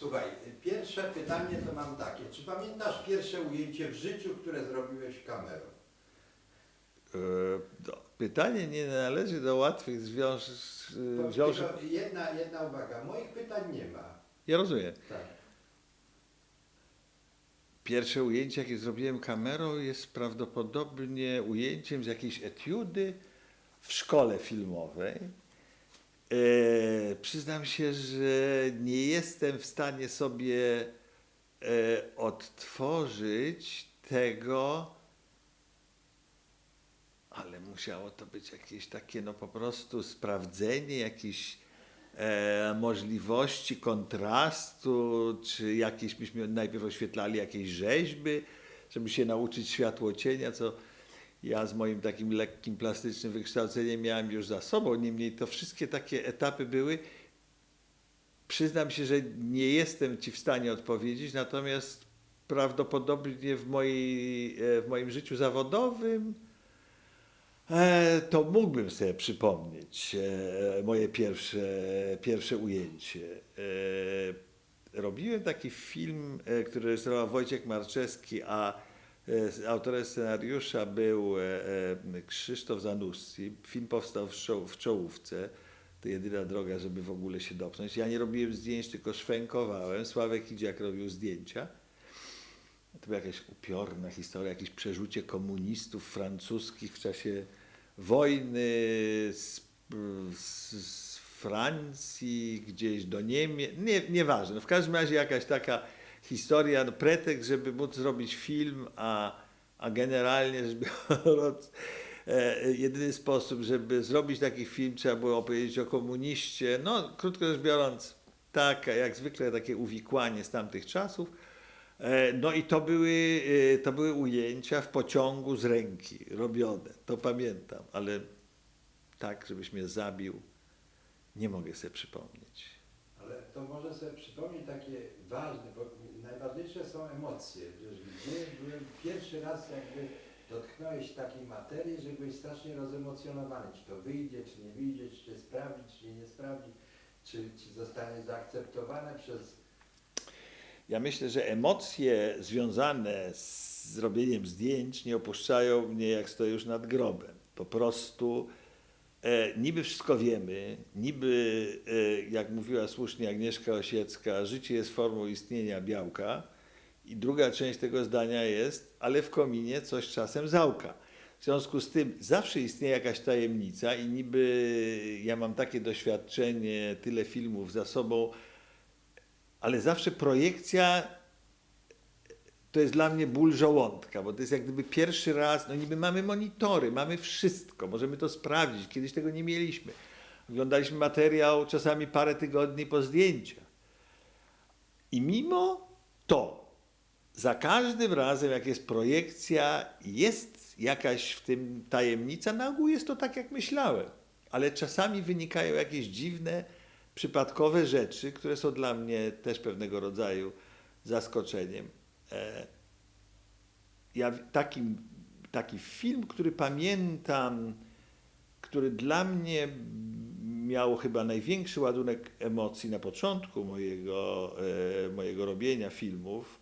Słuchaj, pierwsze pytanie to mam takie. Czy pamiętasz pierwsze ujęcie w życiu, które zrobiłeś kamerą? E, pytanie nie należy do łatwych zwiąż... To zwiąż... tylko Jedna, jedna uwaga. Moich pytań nie ma. Ja rozumiem. Tak. Pierwsze ujęcie, jakie zrobiłem kamerą, jest prawdopodobnie ujęciem z jakiejś etiudy w szkole filmowej. E, przyznam się, że nie jestem w stanie sobie e, odtworzyć tego, ale musiało to być jakieś takie, no po prostu sprawdzenie jakichś e, możliwości kontrastu, czy jakieś, myśmy najpierw oświetlali jakieś rzeźby, żeby się nauczyć światło cienia, co ja z moim takim lekkim plastycznym wykształceniem miałem już za sobą. Niemniej to wszystkie takie etapy były. Przyznam się, że nie jestem Ci w stanie odpowiedzieć, natomiast prawdopodobnie w, mojej, e, w moim życiu zawodowym E, to mógłbym sobie przypomnieć e, moje pierwsze, pierwsze ujęcie. Robiłem taki film, który reżyserował Wojciech Marczewski, a autorem scenariusza był e, e, Krzysztof Zanussi. Film powstał w, czoł, w czołówce. To jedyna droga, żeby w ogóle się dopnąć. Ja nie robiłem zdjęć, tylko szwękowałem. Sławek Idziak robił zdjęcia. To była jakaś upiorna historia, jakieś przerzucie komunistów francuskich w czasie wojny z, z, z Francji gdzieś do Niemiec. Nie, nieważne. No w każdym razie jakaś taka historia, no pretekst, żeby móc zrobić film, a, a generalnie rzecz biorąc, e, jedyny sposób, żeby zrobić taki film, trzeba było opowiedzieć o komuniście. No, krótko rzecz biorąc, tak, jak zwykle takie uwikłanie z tamtych czasów. E, No i to były, e, to były ujęcia w pociągu z ręki robione, to pamiętam, ale tak, żebyś mnie zabił, nie mogę sobie przypomnieć. To może sobie przypomnieć takie ważne, bo najważniejsze są emocje. Gdzie byłem pierwszy raz jakby dotknąłeś takiej materii, że byłeś strasznie rozemocjonowany. Czy to wyjdzie, czy nie wyjdzie, czy sprawdzi, czy nie sprawdzi, czy, czy zostanie zaakceptowane przez... Ja myślę, że emocje związane z zrobieniem zdjęć nie opuszczają mnie, jak stoję już nad grobem. Po prostu e, niby wszystko wiemy, niby, e, jak mówiła słusznie Agnieszka Osiecka, życie jest formą istnienia białka. I druga część tego zdania jest, ale w kominie coś czasem załka. W związku z tym zawsze istnieje jakaś tajemnica i niby ja mam takie doświadczenie, tyle filmów za sobą, ale zawsze projekcja to jest dla mnie ból żołądka, bo to jest jak gdyby pierwszy raz, no niby mamy monitory, mamy wszystko, możemy to sprawdzić, kiedyś tego nie mieliśmy. Oglądaliśmy materiał czasami parę tygodni po zdjęciach. I mimo to, za każdym razem, jak jest projekcja, jest jakaś w tym tajemnica, na ogół jest to tak, jak myślałem. Ale czasami wynikają jakieś dziwne, przypadkowe rzeczy, które są dla mnie też pewnego rodzaju zaskoczeniem. E, Ja takim, taki film, który pamiętam, który dla mnie miał chyba największy ładunek emocji na początku mojego, e, mojego robienia filmów,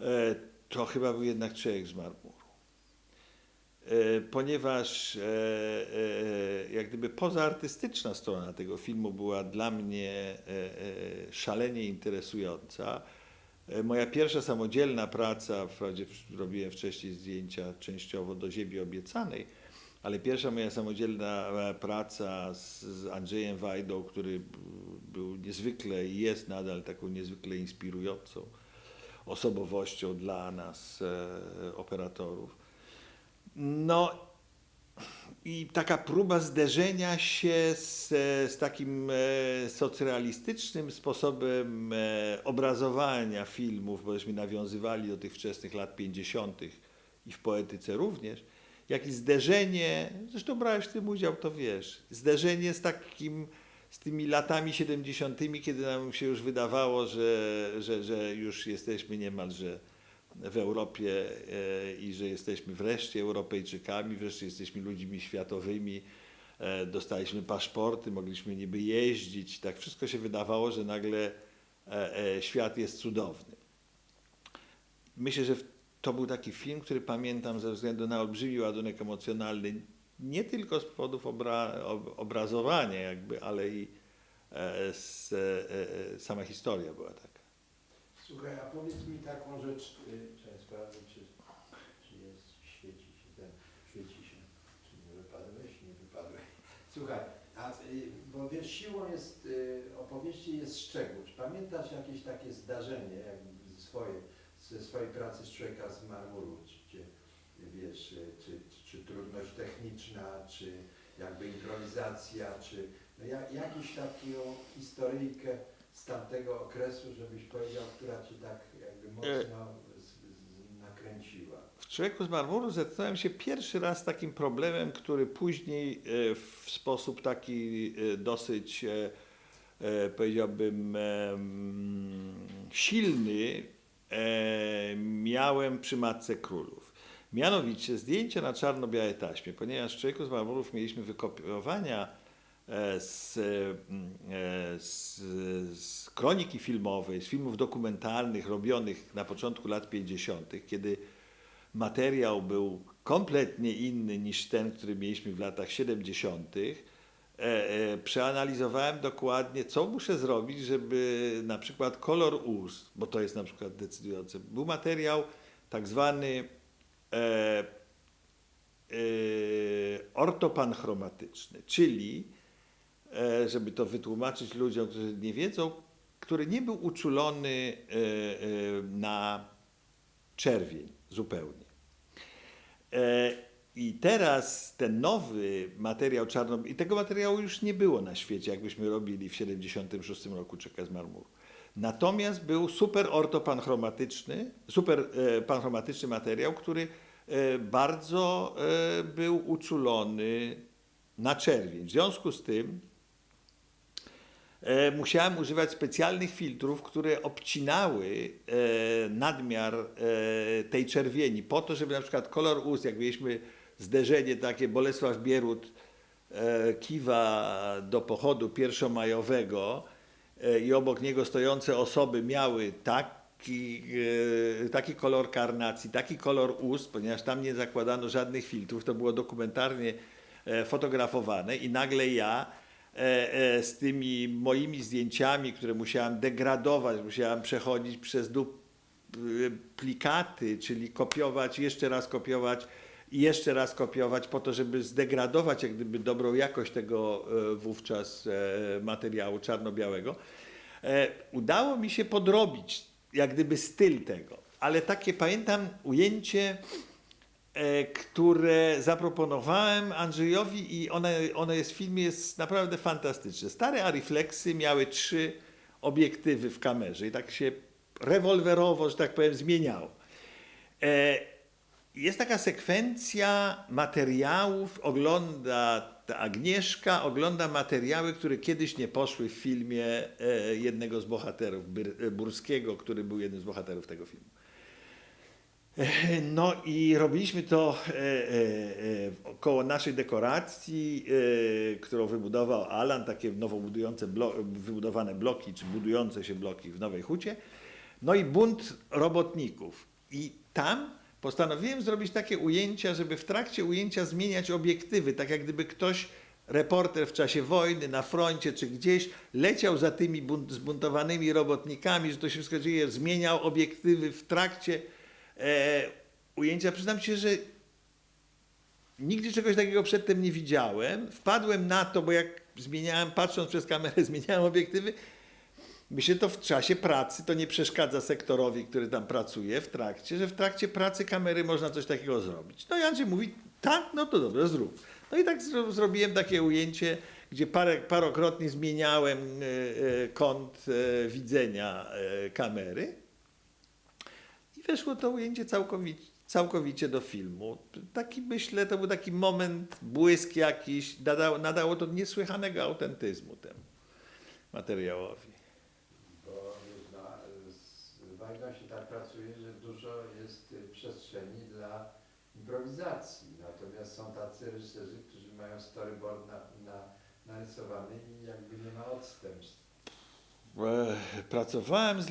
e, to chyba był jednak Człowiek z marmuru. Ponieważ jak gdyby pozaartystyczna strona tego filmu była dla mnie szalenie interesująca. E, Moja pierwsza samodzielna praca, wprawdzie robiłem wcześniej zdjęcia częściowo do Ziemi Obiecanej, ale pierwsza moja samodzielna e, praca z, Andrzejem Wajdą, który był niezwykle i jest nadal taką niezwykle inspirującą osobowością dla nas, e, operatorów. No i taka próba zderzenia się z, z takim e, socrealistycznym sposobem e, obrazowania filmów, bośmy nawiązywali do tych wczesnych lat 50. i w poetyce również, jak i zderzenie, zresztą brałeś w tym udział, to wiesz, zderzenie z takim, z tymi latami 70., kiedy nam się już wydawało, że, że, że już jesteśmy niemalże w Europie e, i że jesteśmy wreszcie Europejczykami, wreszcie jesteśmy ludźmi światowymi, e, dostaliśmy paszporty, mogliśmy niby jeździć, tak wszystko się wydawało, że nagle e, świat jest cudowny. Myślę, że to był taki film, który pamiętam ze względu na olbrzymi ładunek emocjonalny, nie tylko z powodów obra, ob, obrazowania jakby, ale i z, sama historia była taka. Słuchaj, a powiedz mi taką rzecz, y, sprawdzić, czy, czy jest, świeci się ten, świeci się, czy nie wypadłeś, nie wypadłeś. Słuchaj, a, y, bo wiesz, siłą jest, y, opowieści jest szczegół. Czy pamiętasz jakieś takie zdarzenie, jak swoje, ze swojej pracy z człowieka z marmuru, czy, wiesz, y, czy, czy trudność techniczna, czy jakby improwizacja, czy no, ja, jakąś taką historyjkę z tamtego okresu, żebyś powiedział, która ci tak jakby mocno z, z, nakręciła. W Człowieku z marmuru zetknąłem się pierwszy raz z takim problemem, który później e, w sposób taki e, dosyć, e, powiedziałbym, silny miałem przy Matce Królów. Mianowicie zdjęcie na czarno-białej taśmie, ponieważ w Człowieku z marmurów mieliśmy wykopiowania z, mm, e, z, z kroniki filmowej, z filmów dokumentalnych robionych na początku lat 50., kiedy materiał był kompletnie inny niż ten, który mieliśmy w latach 70., e, e, przeanalizowałem dokładnie, co muszę zrobić, żeby na przykład kolor ust, bo to jest na przykład decydujące, był materiał tak zwany e, e, ortopanchromatyczny, czyli, e, żeby to wytłumaczyć ludziom, którzy nie wiedzą, który nie był uczulony e, e, na czerwień zupełnie. E, I teraz ten nowy materiał czarno... I tego materiału już nie było na świecie, jakbyśmy robili w 76 roku Czeka z marmuru. Natomiast był super ortopanchromatyczny, super e, panchromatyczny materiał, który e, bardzo e, był uczulony na czerwień. W związku z tym e, musiałem używać specjalnych filtrów, które obcinały e, nadmiar e, tej czerwieni, po to, żeby na przykład kolor ust, jak mieliśmy zderzenie takie Bolesław Bierut e, kiwa do pochodu pierwszomajowego e, i obok niego stojące osoby miały taki, e, taki kolor karnacji, taki kolor ust, ponieważ tam nie zakładano żadnych filtrów, to było dokumentarnie e, fotografowane i nagle ja e, e, z tymi moimi zdjęciami, które musiałem degradować, musiałem przechodzić przez duplikaty, czyli kopiować, jeszcze raz kopiować i jeszcze raz kopiować po to, żeby zdegradować jak gdyby dobrą jakość tego e, wówczas e, materiału czarno-białego. E, Udało mi się podrobić jak gdyby styl tego, ale takie pamiętam ujęcie, e, które zaproponowałem Andrzejowi i one, ono jest w filmie, jest naprawdę fantastyczne. Stare Ariflexy miały trzy obiektywy w kamerze i tak się rewolwerowo, że tak powiem, zmieniało. E, Jest taka sekwencja materiałów, ogląda ta Agnieszka, ogląda materiały, które kiedyś nie poszły w filmie e, jednego z bohaterów, Burskiego, który był jednym z bohaterów tego filmu. No i robiliśmy to e, e, e, koło naszej dekoracji, którą wybudował Alan, takie nowo budujące blo, wybudowane bloki, czy budujące się bloki w Nowej Hucie. No i bunt robotników. I tam postanowiłem zrobić takie ujęcia, żeby w trakcie ujęcia zmieniać obiektywy, tak jak gdyby ktoś, reporter w czasie wojny, na froncie czy gdzieś, leciał za tymi bunt, zbuntowanymi robotnikami, że to się wszystko dzieje, zmieniał obiektywy w trakcie e, ujęcia. Przyznam się, że nigdy czegoś takiego przedtem nie widziałem. Wpadłem na to, bo jak zmieniałem, patrząc przez kamerę, zmieniałem obiektywy. Myślę, to w czasie pracy to nie przeszkadza sektorowi, który tam pracuje w trakcie, że w trakcie pracy kamery można coś takiego zrobić. No i Andrzej mówi, tak, no to dobrze, zrób. No i tak zro- zrobiłem takie ujęcie, gdzie parę, parokrotnie zmieniałem e, e, kąt e, widzenia e, kamery. I weszło to ujęcie całkowicie, całkowicie do filmu. Taki myślę, to był taki moment, błysk jakiś, nadało, nadało to niesłychanego autentyzmu temu materiałowi. Bo z Wajdą się tak pracuje, że dużo jest y, przestrzeni dla improwizacji. Natomiast są tacy reżyserzy, którzy mają storyboard na, na, narysowany i jakby nie ma odstępstw. e, pracowałem z